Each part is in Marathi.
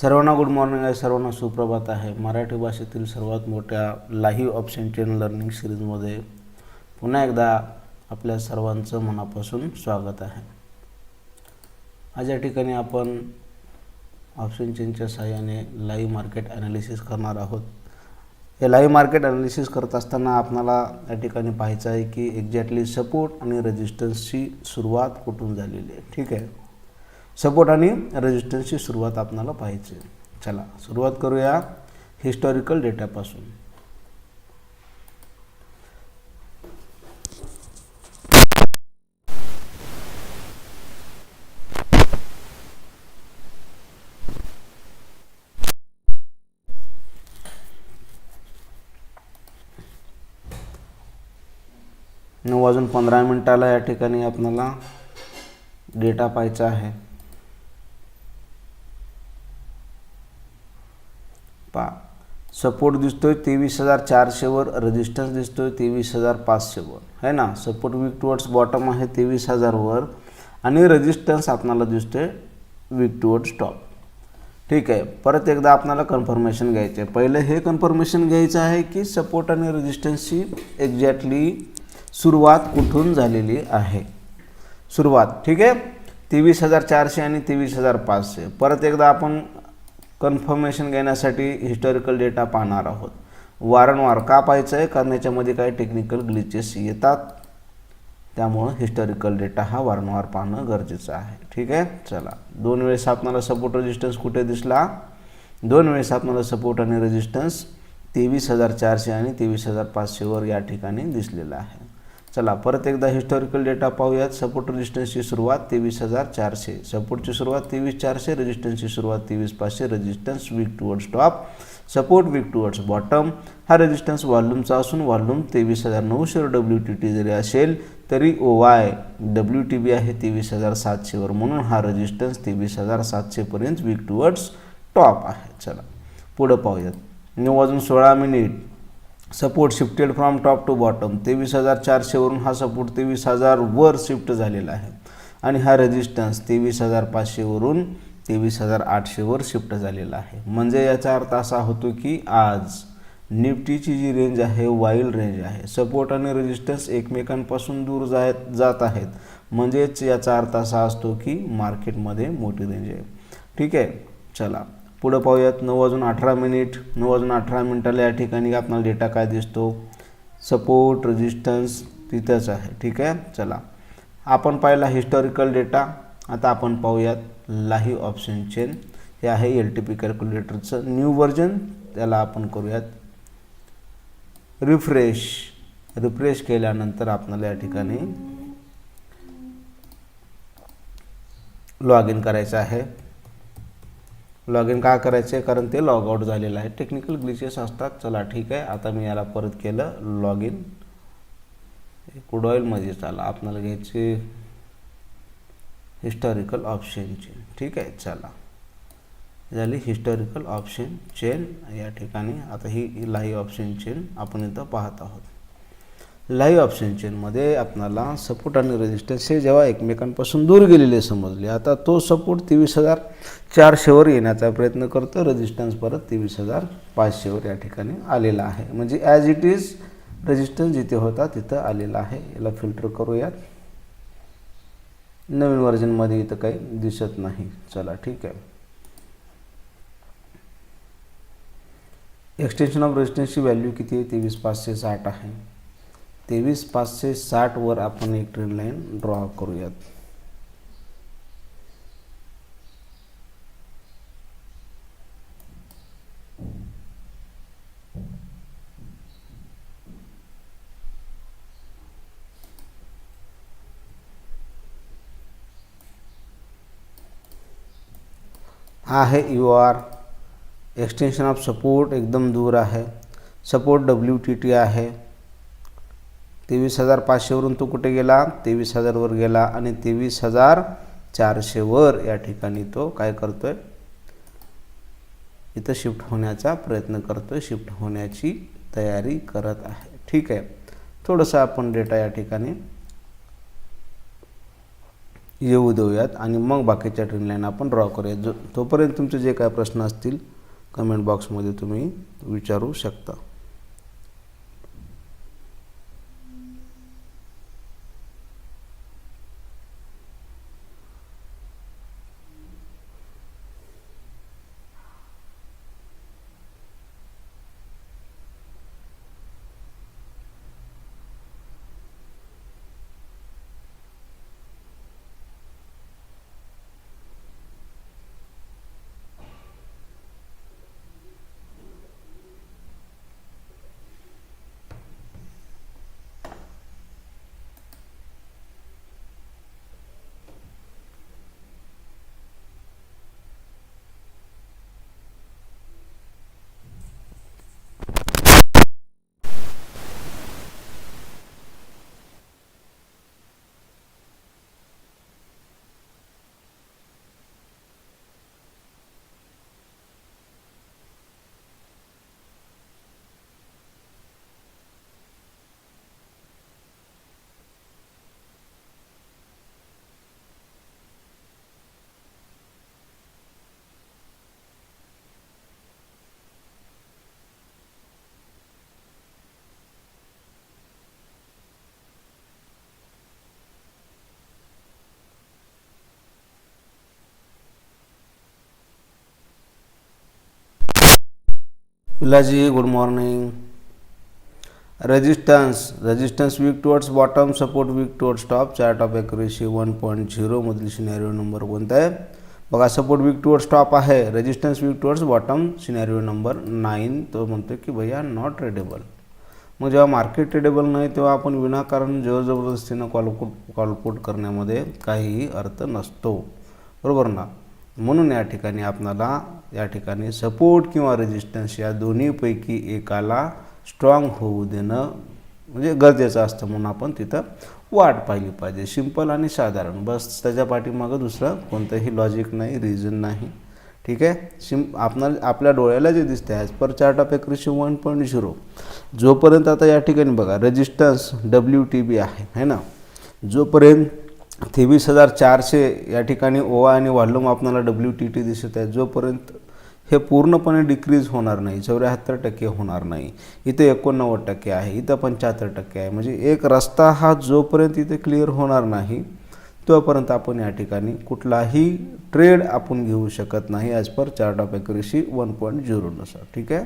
सर्वांना गुड मॉर्निंग आहे सर्वांना सुप्रभात आहे. मराठी भाषेतील सर्वात मोठ्या लाईव्ह ऑप्शन चेन लर्निंग सिरीजमध्ये पुन्हा एकदा आपल्या सर्वांचं मनापासून स्वागत आहे. आज या ठिकाणी आपण ऑप्शन चेनच्या सहाय्याने लाईव्ह मार्केट ॲनालिसिस करणार आहोत. हे लाईव्ह मार्केट ॲनालिसिस करत असताना आपणाला या ठिकाणी पाहायचं आहे की एक्झॅक्टली सपोर्ट आणि रेजिस्टन्सची सुरुवात कुठून झालेली आहे. ठीक आहे? सपोर्ट आणि रेजिस्टन्सची सुरुवात आपणाला पाहिजे चला सुरुवात करूया हिस्टॉरिकल डेटापासून नऊ वाजून पंधरा मिनटाला या ठिकाणी आपल्याला डेटा पाहायचा आहे पा सपोर्ट दिसतोय तेवीस हजार चारशेवर रेजिस्टन्स दिसतोय तेवीस हजार पाचशेवर है ना? सपोर्ट वीक टुवर्ड्स बॉटम आहे तेवीस हजारवर आणि रेजिस्टन्स आपणाला दिसतोय वीक टुवर्ड्स टॉप ठीक आहे. परत एकदा आपल्याला कन्फर्मेशन घ्यायचं आहे पहिलं हे कन्फर्मेशन घ्यायचं आहे की सपोर्ट आणि रेजिस्टन्सची एक्झॅक्टली सुरुवात कुठून झालेली आहे? सुरुवात. ठीक आहे? तेवीस हजार चारशे आणि तेवीस हजार पाचशे. परत एकदा आपण कन्फर्मेशन घेण्यासाठी हिस्टॉरिकल डेटा पाहणार आहोत. वारंवार का पाहायचं आहे कारण याच्यामध्ये काही टेक्निकल ग्लिचेस येतात. त्यामुळं हिस्टॉरिकल डेटा हा वारंवार पाहणं गरजेचं आहे. ठीक आहे? चला. दोन वेळेस आपणाला सपोर्ट रेजिस्टन्स कुठे दिसला? दोन वेळेस आपणाला सपोर्ट आणि रेजिस्टन्स तेवीस हजार चारशे आणि तेवीस हजार पाचशेवर या ठिकाणी दिसलेला आहे. चला परत एकदा हिस्टॉरिकल डेटा पाहूयात. सपोर्ट रेजिस्टन्सची सुरुवात तेवीस हजार चारशे. सपोर्टची सुरुवात तेवीस चारशे रेजिस्टन्सची सुरुवात तेवीस पाचशे resistance weak towards top support weak towards bottom हा रेजिस्टन्स व्हॉल्यूमचा असून व्हॉल्यूम तेवीस हजार नऊशे डब्ल्यू टी टी जरी असेल तरी O Y W T B आहे तेवीस हजार सातशेवर म्हणून हा रेजिस्टन्स तेवीस हजार सातशेपर्यंत वीक टुवर्ड्स टॉप आहे. चला पुढं पाहूयात. नऊ वाजून सोळा minute. Support shifted from top to bottom. तेवीस हजार चारशेवरून हा सपोर्ट तेवीस हजार वर शिफ्ट झालेला आहे. आणि हा रेजिस्टन्स तेवीस हजार पाचशेवरून तेवीस हजार आठशेवर शिफ्ट झालेला आहे. म्हणजे याचा अर्थ असा होतो की आज निफ्टीची जी रेंज आहे वाईल्ड रेंज आहे सपोर्ट आणि रेजिस्टन्स एकमेकांपासून दूर जाय जात आहेत. म्हणजेच याचा अर्थ असा असतो की मार्केटमध्ये मोठी रेंज आहे. ठीक आहे चला. पुढं पाहूयात. नऊ वाजून अठरा मिनिट. नऊ वाजून अठरा मिनिटाला या ठिकाणी आपला डेटा काय दिसतो? सपोर्ट रेजिस्टन्स तिथंच आहे. ठीक आहे? चला. आपण पाहिला हिस्टॉरिकल डेटा आता आपण पाहूयात लाईव्ह ऑप्शन चेन हे आहे एल टी पी कॅल्क्युलेटरचं न्यू व्हर्जन त्याला आपण करूयात. रिफ्रेश रिफ्रेश केल्यानंतर आपल्याला या ठिकाणी लॉग इन करायचं आहे. लॉग इन का करायचं आहे कारण ते लॉग आउट झालेलं आहे. टेक्निकल ग्लिचेस असतात. चला ठीक आहे. आता मी याला परत केलं. लॉग इन कुड ऑइलमध्ये चाला. आपल्याला घ्यायचे हिस्टॉरिकल ऑप्शन चेन ठीक आहे? चला. झाली हिस्टॉरिकल ऑप्शन चेन या ठिकाणी आता ही लाईव्ह ऑप्शन चेन आपण इथं पाहत आहोत. लाईव्ह ऑप्शन चेनमध्ये आपणाला सपोर्ट आणि रेजिस्टन्स हे जेव्हा एकमेकांपासून दूर गेलेले समजले आता तो सपोर्ट तेवीस हजार चारशेवर येण्याचा प्रयत्न करतो रेजिस्टन्स परत तेवीस हजार पाचशेवर या ठिकाणी आलेला आहे. म्हणजे ॲज इट इज रेजिस्टन्स जिथे होता तिथं आलेला आहे. याला फिल्टर करूयात. नवीन व्हर्जनमध्ये इथं काही दिसत नाही. चला ठीक आहे. एक्सटेन्शन ऑफ रेजिस्टन्सची व्हॅल्यू किती आहे? तेवीस पाचशे साठ आहे. तेवीस पाचशे साठवर आपण एक ट्रेन लाईन ड्रॉ करूयात. हा आहे U R extension of support एकदम दूर आहे. सपोर्ट डब्ल्यू टी टी आहे. तेवीस हजार पाचशेवरून तो कुठे गेला? तेवीस हजारवर गेला आणि तेवीस हजार चारशेवर या ठिकाणी तो काय करतोय? इथं शिफ्ट होण्याचा प्रयत्न करतोय शिफ्ट होण्याची तयारी करत आहे. ठीक आहे. थोडंसं आपण डेटा या ठिकाणी येऊ देऊयात आणि मग बाकीच्या ट्रेन लाईन आपण ड्रॉ करूया जो तोपर्यंत तुमचे जे काय प्रश्न असतील कमेंट बॉक्समध्ये तुम्ही विचारू शकता. विलाजी good morning resistance resistance weak towards bottom support weak towards top chart of accuracy one point झिरोमधील scenario number कोणता आहे? बघा सपोर्ट वीक टुवर्ड्स टॉप आहे. Resistance weak towards bottom scenario number nine तो म्हणतो की भैया नॉट ट्रेडेबल मग जेव्हा मार्केट ट्रेडेबल नाही तेव्हा आपण विनाकारण जोर जबरदस्तीनं कॉलपुट कॉलपुट करण्यामध्ये काहीही अर्थ नसतो. बरोबर ना? म्हणून या ठिकाणी आपणाला या ठिकाणी सपोर्ट किंवा रेजिस्टन्स या दोन्हीपैकी एकाला स्ट्रॉंग होऊ देणं म्हणजे गरजेचं असतं म्हणून आपण तिथं वाट पाहिली पाहिजे. सिंपल आणि साधारण. बस त्याच्या पाठीमागं दुसरं कोणतंही लॉजिक नाही रिझन नाही. ठीक आहे? सिम आपणाला आपल्या डोळ्याला जे दिसते as per chart of accuracy one point zero जोपर्यंत आता या ठिकाणी बघा रेजिस्टन्स डब्ल्यू टी बी आहे है ना? जोपर्यंत तेवीस हजार चारशे या ठिकाणी ओवा आणि व्हॉल्यूम आपणाला डब्ल्यू टी टी दिसत आहे जोपर्यंत हे पूर्णपणे डिक्रीज होणार नाही चौऱ्याहत्तर टक्के होणार नाही इथे एकोणनव्वद टक्के आहे इथं पंच्याहत्तर टक्के आहे. म्हणजे एक रस्ता हा जोपर्यंत इथे क्लिअर होणार नाही तोपर्यंत आपण या ठिकाणी कुठलाही ट्रेड आपण घेऊ शकत नाही as per chart of accuracy one point झिरोनुसार ठीक आहे?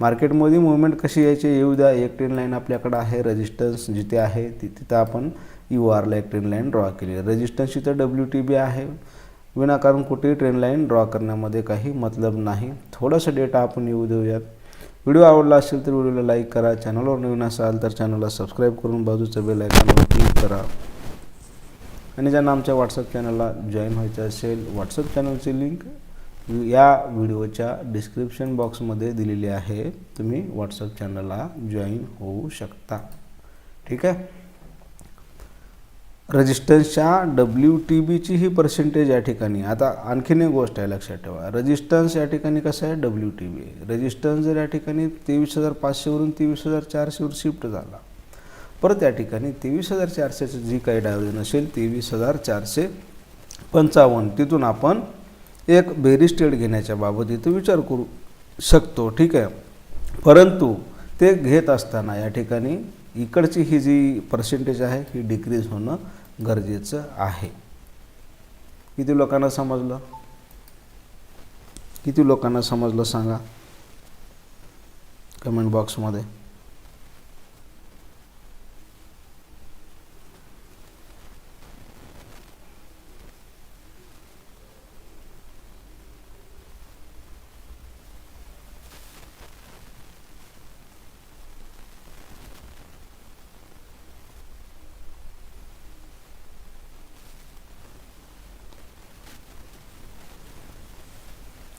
मार्केटमध्ये मुवमेंट कशी यायची? येऊ द्या एक ट्रेन लाईन आपल्याकडं आहे रेजिस्टन्स जिथे आहे ति तिथं आपण यू आरला एक ट्रेन लाईन ड्रॉ केली. रेजिस्टन्स इथं डब्ल्यू टी बी आहे. विनाकारण कुठेही ट्रेन लाईन ड्रॉ करण्यामध्ये काही मतलब नाही. थोडंसं डेटा आपण येऊ देऊयात. व्हिडिओ आवडला असेल तर व्हिडिओला लाईक करा. चॅनलवर नवीन असाल तर चॅनलला सबस्क्राईब करून बाजूचं बेल आयकॉनवर क्लिक करा. आणि ज्यांना आमच्या व्हॉट्सअप चॅनलला जॉईन व्हायचं असेल व्हॉट्सअप चॅनलची लिंक या व्हिडिओच्या डिस्क्रिप्शन बॉक्समध्ये दिलेली आहे. तुम्ही व्हॉट्सअप चॅनलला जॉईन होऊ शकता. ठीक आहे? रेजिस्टन्सच्या डब्ल्यू टी बीची ही पर्सेंटेज या ठिकाणी. आता आणखीन एक गोष्ट आहे लक्षात ठेवा. रजिस्टन्स या ठिकाणी कसं आहे? डब्ल्यू टी बी. रजिस्टन्स जर या ठिकाणी तेवीस हजार पाचशेवरून तेवीस हजार चारशेवर शिफ्ट झाला परत या ठिकाणी तेवीस हजार चारशेचं जी काही डायव्हर्जन असेल तेवीस हजार चारशे पंचावन्न. तिथून आपण एक बेरिस्टेड घेण्याच्या बाबत इथं विचार करू शकतो. ठीक आहे? परंतु ते घेत असताना या ठिकाणी इकडची ही जी पर्सेंटेज आहे ही डिक्रीज होणं गरजेचं आहे. किती लोकांना समजलं? किती लोकांना समजलं सांगा? कमेंट बॉक्समध्ये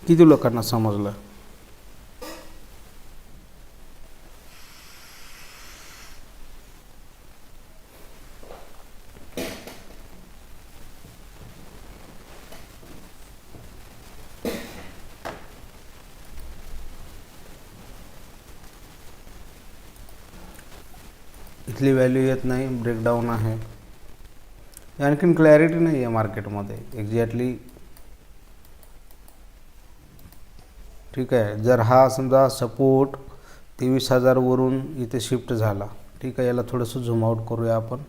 किती लोकांना समजलं? इथली व्हॅल्यू येत नाही ब्रेकडाऊन आहे. आणखीन क्लॅरिटी नाही आहे मार्केटमध्ये एक्झॅक्टली ठीक आहे. जर हा समजा सपोर्ट तेवीस हजारवरून इथे शिफ्ट झाला ठीक आहे. याला थोडंसं झूमआऊट करूया आपण.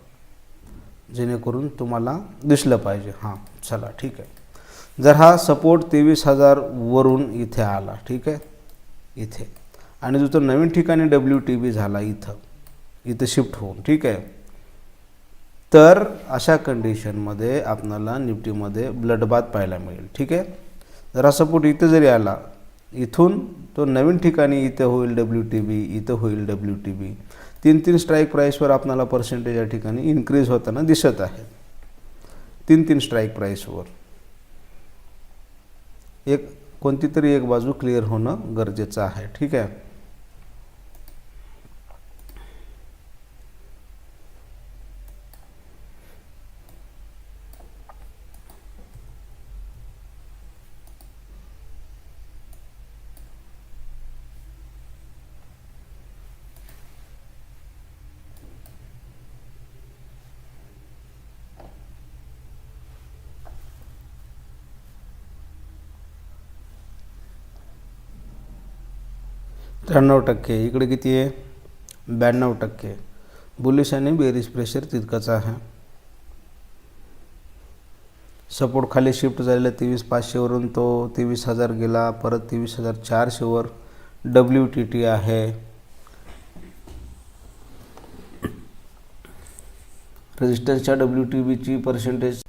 जेणेकरून तुम्हाला दिसलं पाहिजे. हां चला ठीक आहे. जर हा सपोर्ट तेवीस हजारवरून इथे आला ठीक आहे. इथे. आणि जो तो नवीन ठिकाणी डब्ल्यू टी बी झाला इथं इथं शिफ्ट होऊन ठीक आहे. तर अशा कंडिशनमध्ये आपणाला निफ्टीमध्ये ब्लडबाथ पाहायला मिळेल ठीक आहे. जर हा सपोर्ट इथं जरी आला इथून तो नवीन ठिकाणी इथं होईल डब्ल्यू टी बी इथं होईल डब्ल्यू टी बी तीन तीन स्ट्राईक प्राईसवर आपणाला पर्सेंटेज या ठिकाणी इन्क्रीज होताना दिसत आहे. तीन तीन स्ट्राईक प्राईसवर एक कोणती तरी एक बाजू क्लिअर होणं गरजेचं आहे. ठीक आहे? त्र्याण्णव टक्के इकडे किती आहे? ब्याण्णव टक्के. बुलिश आणि बेरीज प्रेशर तितकंच आहे. सपोर्ट खाली शिफ्ट झालेला तेवीस पाचशेवरून तो तेवीस हजार गेला परत तेवीस हजार चारशेवर डब्ल्यू टी टी आहे. रेजिस्टन्सच्या डब्ल्यू टी बीची पर्सेंटेज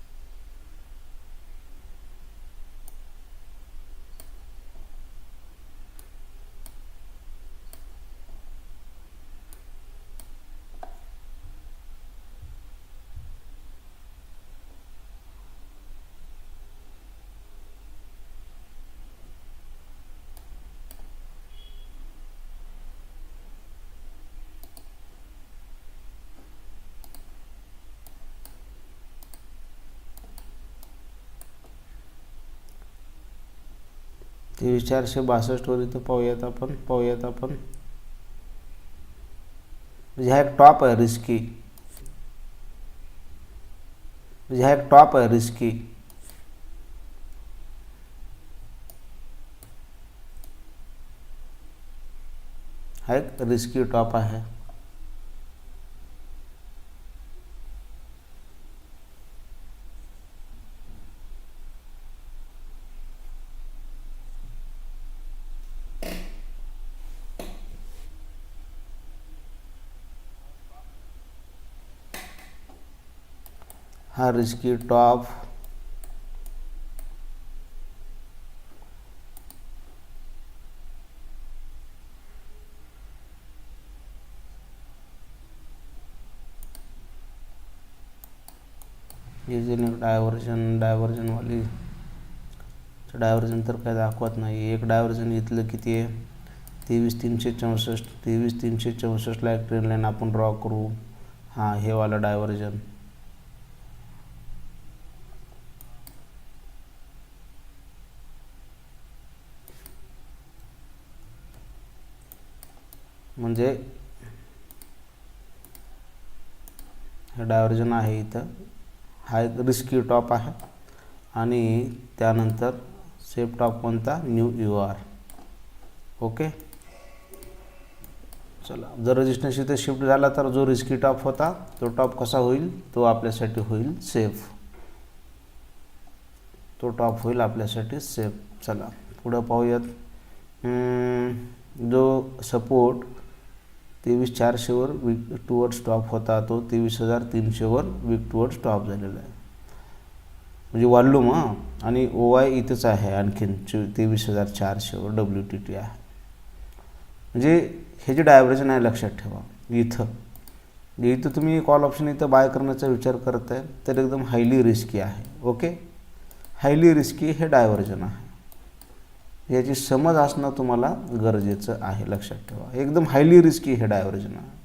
तेवीस चारशे बासष्टवर इथं पाहूयात आपण पाहूयात आपण. म्हणजे हा एक टॉप आहे रिस्की हा एक टॉप आहे रिस्की हा एक रिस्की टॉप आहे. Risky top. डायव्हर्जन डायव्हर्जन डायव्हर्जनवाली डायव्हर्जन तर काय दाखवत नाही एक डायव्हर्जन इथलं किती आहे? तेवीस तीनशे चौसष्ट. तेवीस तीनशे चौसष्टला एक ट्रेन लाईन आपण ड्रॉ करू. हां हे वाला डायव्हर्जन म्हणजे हे डायव्हर्जन आहे इथं. हा एक रिस्की टॉप आहे. आणि त्यानंतर सेफ टॉप कोणता? न्यू यू आर ओके चला जर रजिस्टन्स इथे शिफ्ट झाला तर जो रिस्की टॉप होता तो टॉप कसा होईल? तो आपल्यासाठी होईल सेफ तो टॉप होईल आपल्यासाठी सेफ चला पुढं पाहूयात. जो सपोर्ट तेवीस चारशेवर वीक टूवर्ड स्टॉप होता तो तेवीस हजार तीनशेवर वीक टूवर्ड स्टॉप झालेला आहे. म्हणजे वॉल्यूम हां. आणि ओ आय इथंच आहे आणखीन चो तेवीस हजार चारशेवर डब्ल्यू टी टी आहे. म्हणजे हे जे डायव्हर्जन आहे लक्षात ठेवा. इथं. म्हणजे इथं तुम्ही कॉल ऑप्शन इथं बाय करण्याचा विचार करत आहे तर एकदम हायली रिस्की आहे. ओके हायली रिस्की हे डायव्हर्जन आहे. याची समज असणं तुम्हाला गरजेचं आहे. लक्षात ठेवा. एकदम हायली रिस्की हे डायव्हर्जन आहे.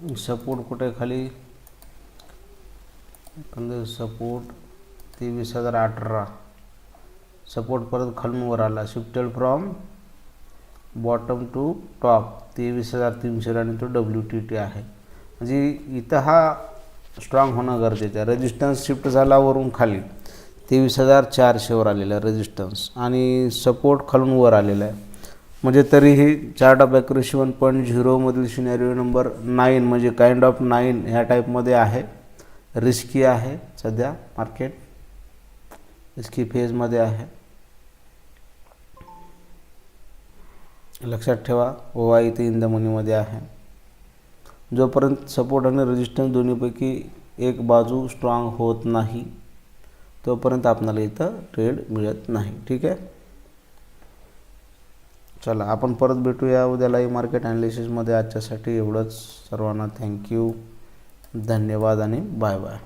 सपोर्ट कुठे खाली? सपोर्ट तेवीस हजार अठरा. सपोर्ट परत खालून वर आला. Shifted from bottom to top तेवीस हजार तीनशे आणि तो डब्ल्यू टी टी आहे. म्हणजे इथं हा स्ट्रॉंग होणं गरजेचं आहे. रेजिस्टन्स शिफ्ट झाला वरून खाली. तेवीस हजार चारशेवर आलेला आहे रेजिस्टन्स आणि सपोर्ट खालून वर आलेला आहे. म्हणजे तरीही chart of accuracy one point झिरोमधील scenario number nine म्हणजे काइंड ऑफ नाईन ह्या टाईपमध्ये आहे. रिस्की आहे सध्या मार्केट रिस्की फेजमध्ये आहे. लक्षात ठेवा ओवा इथे इन द मनीमध्ये आहे. जोपर्यंत सपोर्ट आणि रेजिस्टन्स दोन्हीपैकी एक बाजू स्ट्रॉंग होत नाही तोपर्यंत आपणाला इथं ट्रेड मिळत नाही. ठीक आहे? चला आपण परत भेटूया उद्या लाईव्ह मार्केट ॲनालिसिसमध्ये आजच्यासाठी एवढंच. सर्वांना थँक्यू धन्यवाद आणि बाय बाय